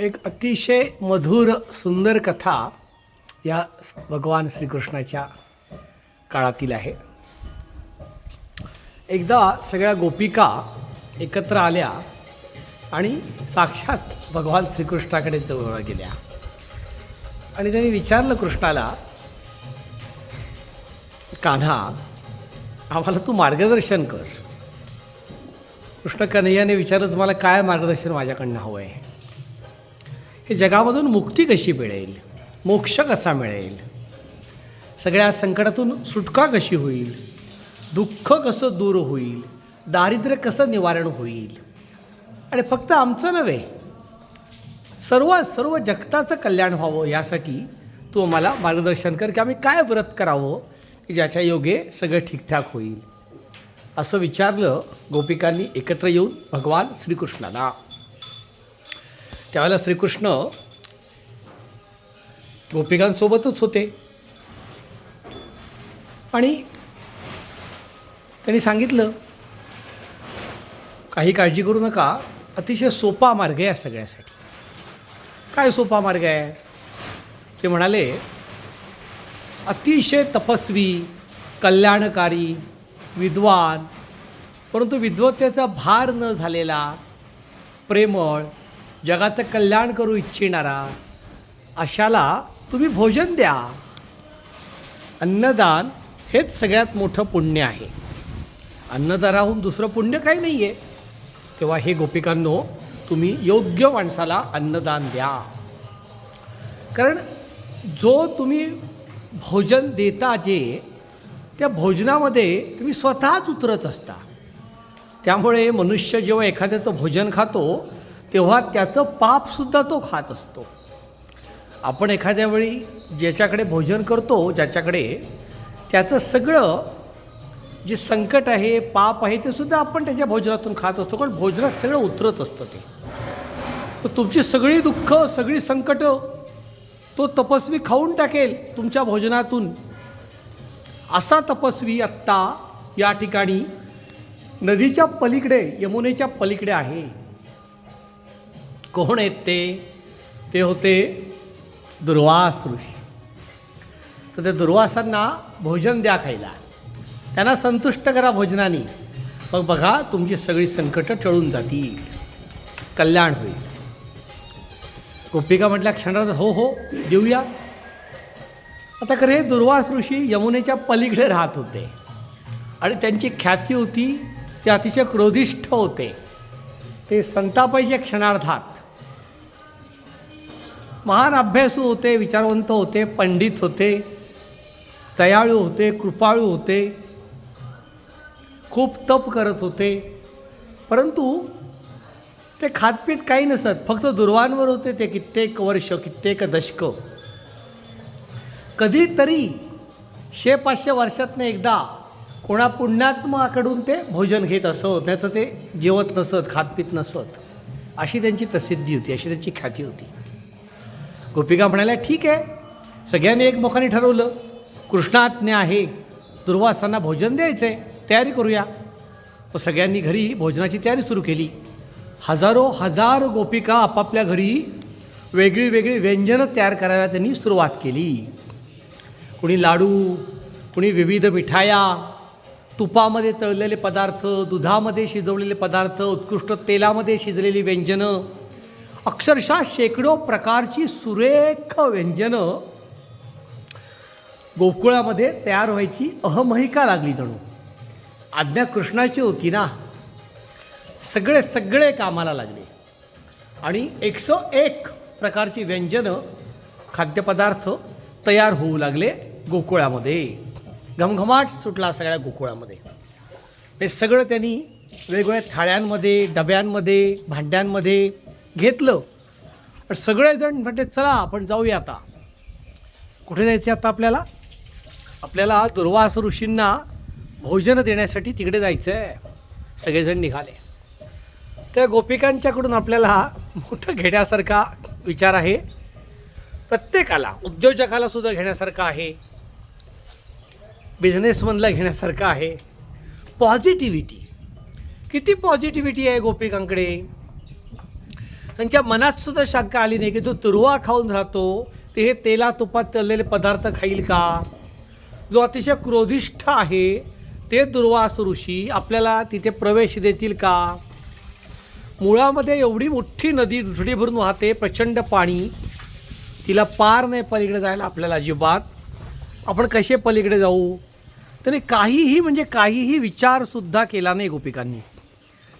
एक अतिशय मधुर सुंदर कथा या भगवान श्रीकृष्णाच्या काळातील आहे. एकदा सगळ्या गोपिका एकत्र आल्या आणि साक्षात भगवान श्रीकृष्णाकडे जवळ गेल्या. आणि त्यांनी विचारलं कृष्णाला कान्हा आम्हाला तू मार्गदर्शन कर. कृष्ण कन्हैयाने विचारलं तुम्हाला काय मार्गदर्शन माझ्याकडनं हवं आहे हे जगामधून मुक्ती कशी मिळेल? मोक्ष कसा मिळेल? सगळ्या संकटातून सुटका कशी होईल? दुःख कसं दूर होईल? दारिद्र्य कसं निवारण होईल? आणि फक्त आमचं नव्हे सर्व सर्व जगताचं कल्याण व्हावं यासाठी तू आम्हाला मार्गदर्शन कर की आम्ही काय व्रत करावं की ज्याच्या योगे सगळं ठीकठाक होईल. असं विचारलं गोपिकांनी एकत्र येऊन भगवान श्रीकृष्णाला. त्यावेळेला श्रीकृष्ण गोपिकांसोबतच होते. आणि त्यांनी सांगितलं काही काळजी करू नका अतिशय सोपा मार्ग आहे सगळ्यासाठी. काय सोपा मार्ग आहे? ते म्हणाले अतिशय तपस्वी कल्याणकारी विद्वान परंतु विद्वत्तेचा भार न झालेला प्रेमळ जगाचं कल्याण करू इच्छिणारा अशाला तुम्ही भोजन द्या. अन्नदान हेच सगळ्यात मोठं पुण्य आहे. अन्नदानाहून दुसरं पुण्य काही नाही आहे तेव्हा हे गोपिकांनो तुम्ही योग्य माणसाला अन्नदान द्या. कारण जो तुम्ही भोजन देता जे त्या भोजनामध्ये तुम्ही स्वतःच उतरत असता. त्यामुळे मनुष्य जेव्हा एखाद्याचं भोजन खातो तेव्हा त्याचं पापसुद्धा तो खात असतो. आपण एखाद्या वेळी ज्याच्याकडे भोजन करतो ज्याच्याकडे त्याचं सगळं जे संकट आहे पाप आहे ते सुद्धा आपण त्याच्या भोजनातून खात असतो. कारण भोजनात सगळं उतरत असतं ते. तर तुमची सगळी दुःख सगळी संकटं तो तपस्वी खाऊन टाकेल तुमच्या भोजनातून. असा तपस्वी आत्ता या ठिकाणी नदीच्या पलीकडे यमुनेच्या पलीकडे आहे. कोण आहेत ते? ते होते दुर्वास ऋषी. तर त्या दुर्वासांना भोजन द्या खायला. त्यांना संतुष्ट करा भोजनाने. मग बघा तुमची सगळी संकटं टळून जातील. कल्याण होईल. गोपिका म्हटल्या क्षणात हो हो देऊया. आता खरं हे दुर्वास ऋषी यमुनेच्या पलीकडे राहत होते. आणि त्यांची ख्याती होती ते अतिशय क्रोधिष्ठ होते. ते संतापायचे क्षणार्धात महान अभ्यासू होते विचारवंत होते पंडित होते दयाळू होते कृपाळू होते खूप तप करत होते. परंतु ते खातपीत काही नसत फक्त दुर्वांवर होते ते कित्येक वर्ष कित्येक दशकं. कधीतरी शे पाचशे वर्षातनं एकदा कोणा पुण्यात्माकडून ते भोजन घेत असत नाही तर ते जेवत नसत खातपीत नसत. अशी त्यांची प्रसिद्धी होती अशी त्यांची ख्याती होती. गोपिका म्हणाल्या ठीक आहे. सगळ्यांनी एकमुखाने ठरवलं कृष्णाज्ञा आहे दुर्वासांना भोजन द्यायचं आहे तयारी करूया. व सगळ्यांनी घरी भोजनाची तयारी सुरू केली. हजारो हजार गोपिका आपापल्या घरी वेगळी वेगळी व्यंजनं तयार करायला त्यांनी सुरुवात केली. कुणी लाडू कुणी विविध मिठाया तुपामध्ये तळलेले पदार्थ दुधामध्ये शिजवलेले पदार्थ उत्कृष्ट तेलामध्ये शिजलेली व्यंजनं अक्षरशः शेकडो प्रकारची सुरेख व्यंजनं गोकुळामध्ये तयार व्हायची अहमहिका लागली जणू. आज्ञा कृष्णाची होती ना. सगळे सगळे कामाला लागले. आणि एकशे एक प्रकारची व्यंजनं खाद्यपदार्थ तयार होऊ लागले गोकुळामध्ये. घमघमाट सुटला सगळ्या गोकुळामध्ये. हे सगळं त्यांनी वेगवेगळ्या थाळ्यांमध्ये डब्यांमध्ये भांड्यांमध्ये घेतलं. आणि सगळेजण म्हणते चला आपण जाऊया आता. कुठे जायचं आता आपल्याला? आपल्याला दुर्वास ऋषींना भोजन देण्यासाठी तिकडे जायचं आहे सगळेजण निघाले. त्या गोपिकांच्याकडून आपल्याला मोठं घेण्यासारखा विचार आहे. प्रत्येकाला उद्योजकाला सुद्धा घेण्यासारखा आहे. बिझनेसमनला घेण्यासारखं आहे. पॉझिटिव्हिटी. किती पॉझिटिव्हिटी आहे गोपिकांकडे? त्यांच्या मनात सुद्धा शंका आली नाही की जो तुरवा खाऊन राहतो ते हे तेला तुपात तळलेले पदार्थ खाईल का? जो अतिशय क्रोधिष्ठ आहे ते दुर्वास ऋषी आपल्याला तिथे प्रवेश देतील का? मुळामध्ये एवढी मोठी नदी दुसडी भरून वाहते प्रचंड पाणी. तिला पार नाही पलीकडे जायला आपल्याला अजिबात. आपण कसे पलीकडे जाऊ? त्याने काहीही म्हणजे काहीही विचारसुद्धा केला नाही गोपिकांनी.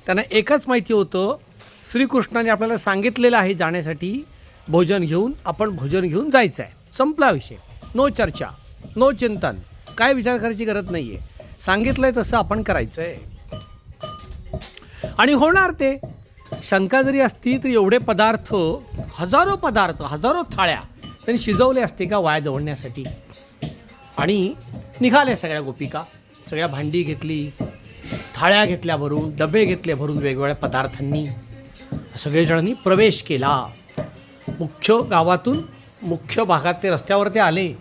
त्यांना एकच माहिती होतं श्रीकृष्णाने आपल्याला सांगितलेलं आहे जाण्यासाठी भोजन घेऊन आपण भोजन घेऊन जायचं आहे संपला विषय. नो चर्चा नो चिंतन. काय विचार करायची गरज नाही आहे सांगितलं आहे तसं आपण करायचं आहे आणि होणार ते. शंका जरी असती तर एवढे पदार्थ हजारो पदार्थ हजारो थाळ्या त्यांनी शिजवले असते का वाया दवडण्यासाठी? आणि निघाल्या सगळ्या गोपिका. सगळ्या भांडी घेतली थाळ्या घेतल्या भरून डबे घेतले भरून वेगवेगळ्या पदार्थांनी. सगळेजणांनी प्रवेश केला. मुख्य गावातून मुख्य भागात ते रस्त्यावर ते आले.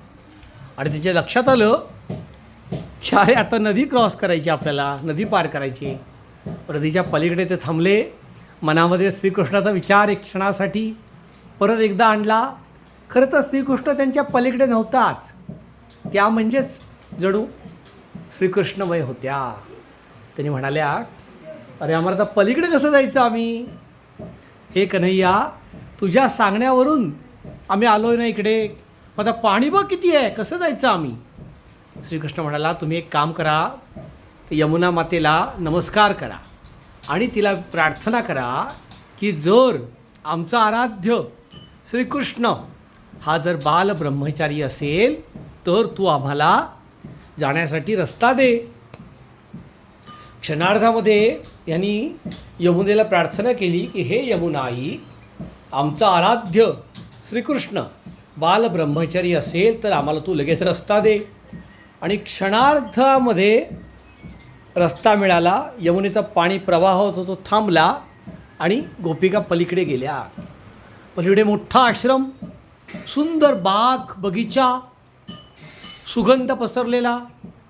आणि त्याच्या लक्षात आलं की अरे आता नदी क्रॉस करायची आपल्याला नदी पार करायची. नदीच्या पलीकडे ते थांबले. मनामध्ये श्रीकृष्णाचा विचार एक क्षणासाठी परत एकदा आणला. खरं तर श्रीकृष्ण त्यांच्या पलीकडे नव्हताच. त्या म्हणजेच जणू श्रीकृष्णमय होत्या. त्यांनी म्हणाल्या अरे आम्हाला आता पलीकडे कसं जायचं आम्ही? हे कन्हैया तुझ्या सांगण्यावरून आम्ही आलो ना इकडे. मग आता पाणी बघ किती आहे कसं जायचं आम्ही? श्रीकृष्ण म्हणाला तुम्ही एक काम करा यमुना मातेला नमस्कार करा आणि तिला प्रार्थना करा की जर आमचा आराध्य श्रीकृष्ण हा जर बाल ब्रह्मचारी असेल तर तू आम्हाला जाण्यासाठी रस्ता दे. क्षणार्धामध्ये यांनी यमुनेला प्रार्थना केली की हे यमुनाई आमचा आराध्य श्रीकृष्ण बाल ब्रह्मचारी असेल तर आम्हाला तू लगेच रस्ता दे. आणि क्षणार्धामध्ये रस्ता मिळाला यमुनेचा पाणी प्रवाह होतो तो थांबला आणि गोपिका पलीकडे गेल्या. पलीकडे मोठा आश्रम सुंदर बाग बगीचा सुगंध पसरलेला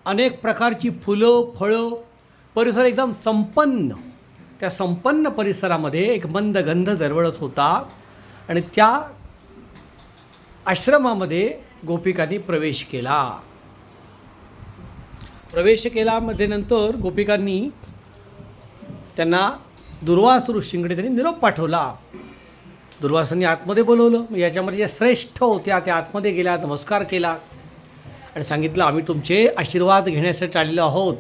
अनेक प्रकारची फुलं फळं परिसर एकदम संपन्न. त्या संपन्न परिसरामध्ये एक मंद गंध दरवळत होता आणि त्या आश्रमामध्ये गोपिकांनी प्रवेश केला. प्रवेश केल्यामध्ये नंतर गोपिकांनी त्यांना दुर्वास ऋषींकडे त्यांनी निरोप पाठवला. दुर्वासांनी आतमध्ये बोलवलं. याच्यामध्ये ज्या श्रेष्ठ होत्या त्या आतमध्ये गेल्या नमस्कार केला. आणि सांगितलं आम्ही तुमचे आशीर्वाद घेण्यासाठी आलेलो आहोत.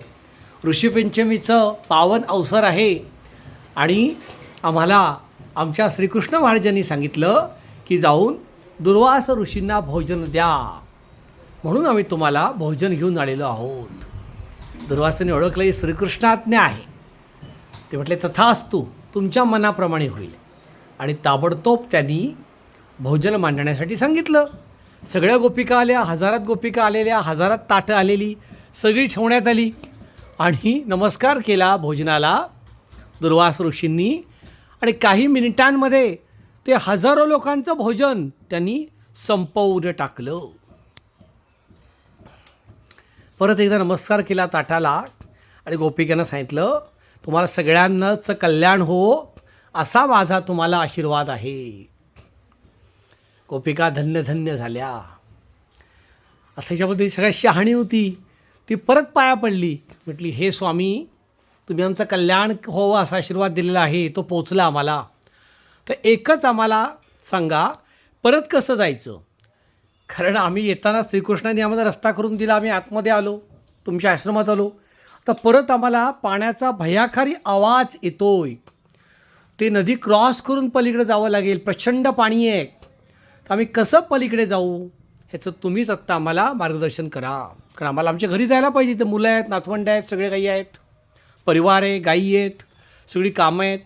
ऋषीपंचमीचं पावन अवसर आहे. आणि आम्हाला आमच्या श्रीकृष्ण महाराजांनी सांगितलं की जाऊन दुर्वास ऋषींना भोजन द्या. म्हणून आम्ही तुम्हाला भोजन घेऊन आलेलो आहोत. दुर्वासाने ओळखलं ही श्रीकृष्णाज्ञा आहे. ते म्हटले तथास्तू तुमच्या मनाप्रमाणे होईल. आणि ताबडतोब त्यांनी भोजन मांडण्यासाठी सांगितलं. सगळ्या गोपिका आल्या हजारात गोपिका आलेल्या हजारात ताटं आलेली सगळी ठेवण्यात आली. आणि नमस्कार केला भोजनाला दुर्वास ऋषींनी. आणि काही मिनिटांमध्ये ते हजारो लोकांचं भोजन त्यांनी संपवून टाकलं. परत एकदा नमस्कार केला ताटाला आणि गोपिकांना सांगितलं तुम्हाला सगळ्यांनाच कल्याण हो असा माझा तुम्हाला आशीर्वाद आहे. गोपिका धन्य धन्य झाल्या. असं याच्यामध्ये सगळ्यात शहाणी होती. ती परत पाया पडली. म्हटली हे स्वामी तुम्ही आमचं कल्याण हो असा आशीर्वाद दिलेला आहे तो पोचला आम्हाला. तर एकच आम्हाला सांगा परत कसं जायचं? कारण आम्ही येताना श्रीकृष्णाने आम्हाला रस्ता करून दिला आम्ही आतमध्ये आलो तुमच्या आश्रमात आलो. तर परत आम्हाला पाण्याचा भयाखारी आवाज येतोय. ते नदी क्रॉस करून पलीकडे जावं लागेल प्रचंड पाणी आहे. तर आम्ही कसं पलीकडे जाऊ? ह्याचं तुम्हीच आत्ता आम्हाला मार्गदर्शन करा. कारण आम्हाला आमच्या घरी जायला पाहिजे इथं मुलं आहेत नातवंड आहेत सगळे काही आहेत. परिवार आहे गायी आहेत सगळी कामं आहेत.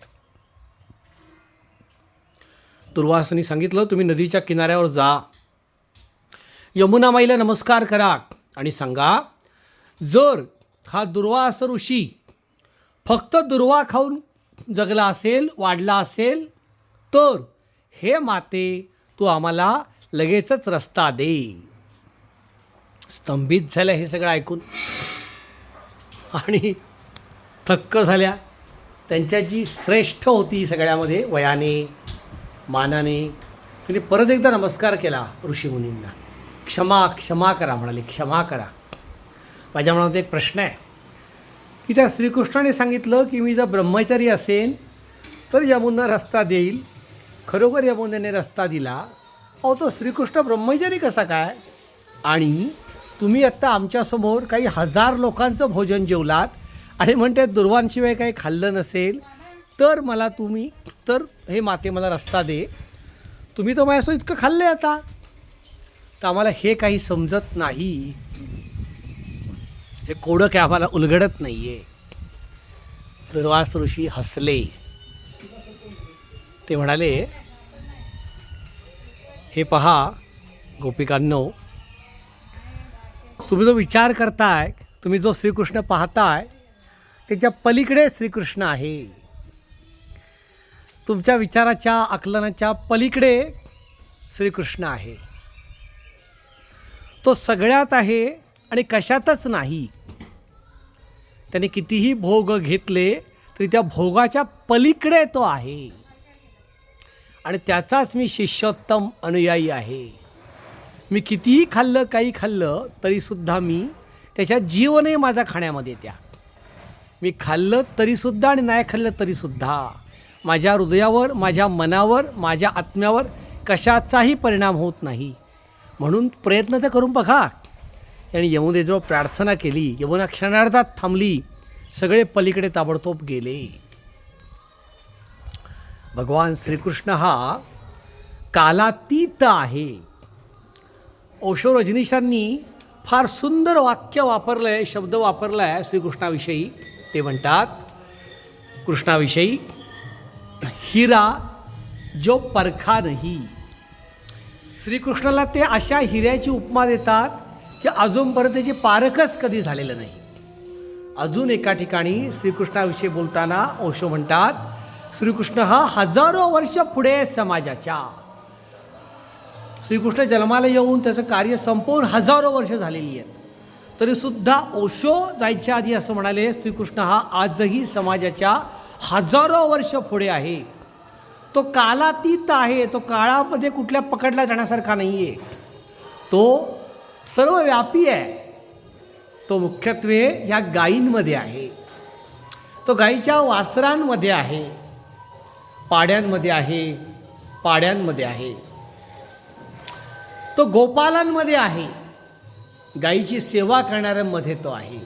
दुर्वासांनी सांगितलं तुम्ही नदीच्या किनाऱ्यावर जा. यमुना माईला नमस्कार करा आणि सांगा जर हा दुर्वास ऋषी फक्त दुर्वा खाऊन जगला असेल वाढला असेल तर हे माते तू आम्हाला लगेचच रस्ता दे. स्तंभित झाल्या हे सगळं ऐकून. आणि थक्क झाल्या. त्यांच्या जी श्रेष्ठ होती सगळ्यामध्ये वयाने मानाने तिने परत एकदा नमस्कार केला ऋषीमुनींना क्षमा क्षमा करा म्हणाले क्षमा करा. माझ्या मनात एक प्रश्न आहे. की त्या श्रीकृष्णाने सांगितलं की मी जर ब्रह्मचारी असेन तर यमुना रस्ता देईल. खरोखर यमुनेने रस्ता दिला. अहो तो श्रीकृष्ण ब्रह्मचारी कसा काय? आणि तुम्ही आत्ता आमच्यासमोर काही हजार लोकांचं भोजन जेवलात आणि म्हणते दुर्वांशिवाय काही खाल्लं नसेल तर मला तुम्ही तर हे माते मला रस्ता दे. तुम्ही तर माझ्यासोबत इतकं खाल्लं आता. तर आम्हाला हे काही समजत नाही. हे कोडं काय आम्हाला उलगडत नाही आहे दुर्वास ऋषी हसले. ते म्हणाले हे पहा गोपिकांनो तुम्ही जो विचार करताय तुम्ही जो श्रीकृष्ण पाहताय त्याच्या पलीकडे श्रीकृष्ण आहे. तुमच्या विचाराच्या आकलनाच्या पलीकडे श्रीकृष्ण आहे. तो सगळ्यात आहे आणि कशातच नाही. त्याने कितीही भोग घेतले तरी त्या भोगाच्या पलीकडे तो आहे. आणि त्याचाच मी शिष्योत्तम अनुयायी आहे. मी कितीही खाल्लं काही खाल्लं तरीसुद्धा मी त्याच्या जीवनही माझा खाण्यामध्ये त्या मी खाल्लं तरीसुद्धा आणि नाही खाल्लं तरीसुद्धा. माझ्या हृदयावर माझ्या मनावर माझ्या आत्म्यावर कशाचाही परिणाम होत नाही. म्हणून प्रयत्न तर करून बघा. आणि यमुनेजवळ प्रार्थना केली. यमुना क्षणार्धात थांबली. सगळे पलीकडे ताबडतोब गेले. भगवान श्रीकृष्ण हा कालातीत आहे. ओशो रजनीशांनी फार सुंदर वाक्य वापरलं आहे शब्द वापरला आहे श्रीकृष्णाविषयी. ते म्हणतात कृष्णाविषयी हिरा जो परखा नाही. श्रीकृष्णाला ते अशा हिऱ्याची उपमा देतात की अजूनपर्यंत त्याची पारखच कधी झालेलं नाही. अजून एका ठिकाणी श्रीकृष्णाविषयी बोलताना ओशो म्हणतात श्रीकृष्ण हा हजारो वर्ष पुढे समाजाच्या श्रीकृष्ण जन्माला येऊन त्याचं कार्य संपवून हजारो वर्ष झालेली आहेत तरीसुद्धा ओशो जायच्या आधी असं म्हणाले श्रीकृष्ण हा आजही समाजाच्या हजारो वर्ष पुढे आहे. तो कालातीत आहे. तो काळामध्ये कुठल्या पकडला जाण्यासारखा नाही आहे तो सर्वव्यापी आहे. तो मुख्यत्वे ह्या गायींमध्ये आहे. तो गायीच्या वासरांमध्ये आहे. पाड्यांमध्ये आहे. पाड्यांमध्ये आहे. तो गोपालांमध्ये आहे. गायीची सेवा करणाऱ्यांमध्ये तो आहे.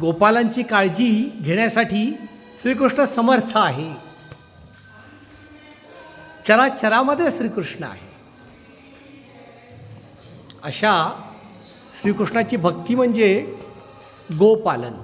गोपालांची काळजी घेण्यासाठी श्रीकृष्ण समर्थ आहे. चराचरामध्ये श्रीकृष्ण आहे. अशा श्रीकृष्णाची भक्ती म्हणजे गोपालन.